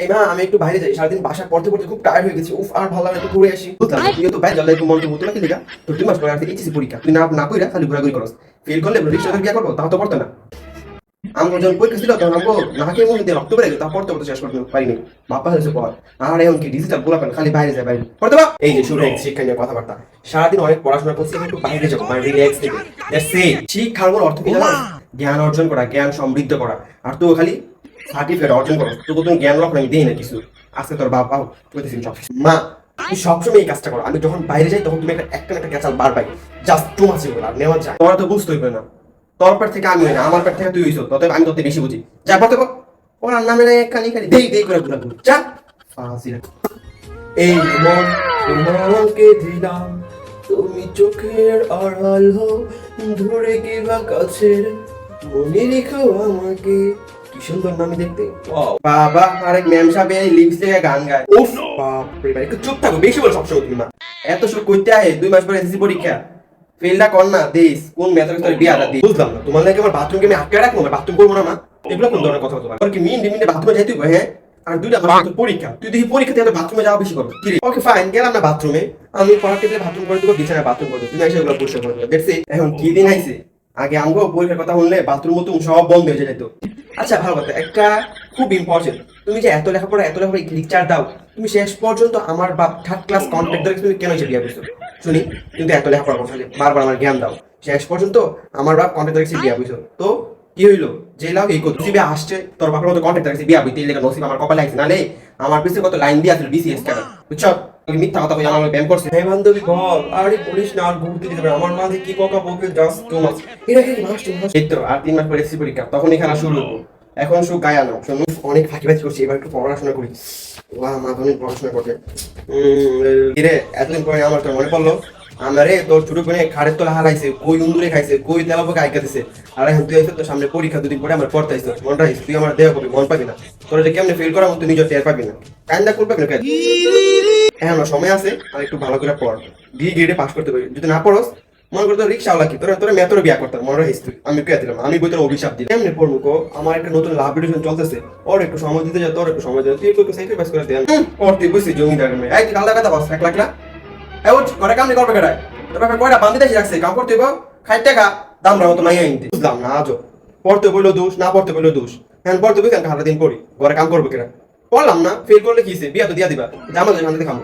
এই মা আমি একটু বাইরে যাই সারাদিন বাসা পড়তে পড়তে খুব টায়ার্ড হয়ে গেছি। উফ আর ভালো একটু ঘুরে আসি। বুঝলাম। তুই তো যালে একটু মন তো তোর দুই মাস পরে আর এইচএসসি পরীক্ষা। তুই না না কইরা খালি ঘোরাঘুরি করস। ফেল করলে রিক্সা কি করব তাও তো পড়তে না। আমরা যখন পরীক্ষা ছিল তখন আমগো নাকে মুখে দিয়ে রক্ত বেড়ে তা পড়তে পড়তে শেষ করতে পারিনি বাপ্পা হয়েছে পর। আর এখন কি ডিজিটাল গোলাপেন খালি বাইরে যায় বাইরে। পড়তে বা এই যে শুরু হয়েছে শিক্ষা নিয়ে কথাবার্তা। সারাদিন অনেক পড়াশোনা করছি একটু বাইরে যাব মানে রিল্যাক্স থেকে। দ্যাটস ইট শিক্ষার মূল অর্থ কি জানো? জ্ঞান অর্জন করা জ্ঞান সমৃদ্ধ করা। আর তো খালি সার্টিফিকেট অর্জন করো তোকে তুমি জ্ঞান লক্ষ্য আমি দিই না কিছু। আজকে তোর বাবা কইতেছি সব। মা তুমি সবসময় এই কাজটা করো। আমি যখন বাইরে যাই তখন তুমি একটা একটা একটা ক্যাচাল বার পাই। জাস্ট টু মাছ আর নেওয়া যায়। তোরা তো বুঝতে হইবে না। তোর পেট থেকে আমি হই না, আমার পেট থেকে তুই হইছো। ততএব আমি তোতে বেশি বুঝি। যা কর ওরা নামে না খালি খালি দেই দেই করে ঘুরা যা। ফাজিল এই মন তোমাকে দিলাম তুমি চোখের আড়াল হও। ধরে কিবা কাছের। মনে রেখো আমাকে। কি সুন্দর নামে দেখতে। বাবা আরেক ম্যাম সাহেব এই লিপস্টিক গান গায়। উফ! বাপ ভাই একটু চুপ থাকো বেশি বল সবসময় তুমি এত করতে আহে দুই মাস পরে এসএসসি পরীক্ষা। ফেলটা কর না দিস কোন বুঝলাম না তোমার লাগে আমার বাথরুমকে আমি আটকে রাখব বাথরুম করব না মা? এগুলো কোন ধরনের কথা তোমার কি মিন বাথরুমে যাইতে হবে হ্যাঁ? আর দুইটা মাস পরীক্ষা তুই দেখি পরীক্ষা থেকে বাথরুমে যাওয়া বেশি করো কি ওকে ফাইন গেলাম না বাথরুমে আমি টেবিলে বাথরুম করে দেবো বিছানায় বাথরুম করে দেবো। তুমি এসে এগুলো পরিষ্কার করে দেবো দেখছি। এখন কি দিন আইছে? আগে আমগো পরীক্ষার কথা শুনলে বাথরুম মতো সব বন্ধ হয়ে যেত। আচ্ছা ভালো কথা। একটা খুব ইম্পর্টেন্ট তুমি যে এত লেখাপড়া এত লেখাপড়া লেকচার দাও তুমি শেষ পর্যন্ত আমার বাপ থার্ড ক্লাস কন্ট্যাক্ট ধরে তুমি কেন বিয়ে করছ শুনি কিন্তু এত লেখাপড়া করছ বারবার আমার জ্ঞান দাও। শেষ পর্যন্ত আমার বাপ কন্ট্যাক্ট ধরে বিয়ে বুঝছ তো কি হইল? যে লাভ এই করতো নসিবে আসছে তোর বাপের মতো কন্ট্যাক্ট ধরে বিয়া বুঝতে লেগে নসিব আমার কপালে আছে নালে আমার পিছনে কত লাইন দিয়ে আসলে বিসিএস কেন? বুঝছ? তুমি মিথ্যা কথা বলে আমার করছে। হ্যাঁ বান্ধবী বল। আরে বলিস না আর ঘুরতে যেতে পারে আমার মাঝে কি বকা বকে জাস্ট টু মাস এটা কি মাস টু আর তিন মাস পরে এসি পরীক্ষা তখন খেলা শুরু। এখন শুধু গায়ে আনো শোনো অনেক ফাঁকিবাজি করছি এবার একটু পড়াশোনা করি। মা পড়াশোনা করছে কিরে এতদিন পরে আমার তো মনে পড়ল? আমারে তোর ছোট বোনে খাড়ের তোলা হারাইছে কই উন্দুরে খাইছে কই তেলা পোকা আইকা দিছে। আর এখন তুই তোর সামনে পরীক্ষা দুদিন পরে আমার পড়তে আইছিস মন রাখিস তুই আমার দেহ পাবি মন পাবি না। তোর যে কেমনে ফেল করার মতো নিজের টের পাবি না। কান্দা করবে না কেন? হ্যাঁ সময় আছে আর একটু ভালো করে পড়। দিয়ে গ্রেডে পাস করতে পারবি যদি না পড়স, মনে করতো রিক্সাওয়ালা কি বিয়া করতাম মনে তুই আমি পেয়ে দিলাম, আমি বই তোর অভিশাপ এমনি কো? আমার একটা নতুন লাভ চলতেছে। ওর একটু সময় দিতে যা, তোর একটু সময় দিতে তুই একটু স্যাক্রিফাইস করে দেন। ওর তুই বুঝছিস জমিদার মেয়ে। এই কথা বস এক লাখ উঠ করে কামনি করবে কেডায়? তোর বাপে কয়টা দেশি রাখছে? কাম করতে বাবু খাই টাকা দাম মাইয়া আনতে বুঝলাম না আজও পড়তে বইলো দোষ, না পড়তে বইলো দোষ। হ্যাঁ পড়তে বই কেন সারা দিন করি ঘরে কাম করব কেনা পড়লাম না ফেল করলে কি? বিয়া তো দিয়া দিবা আমাদের খামো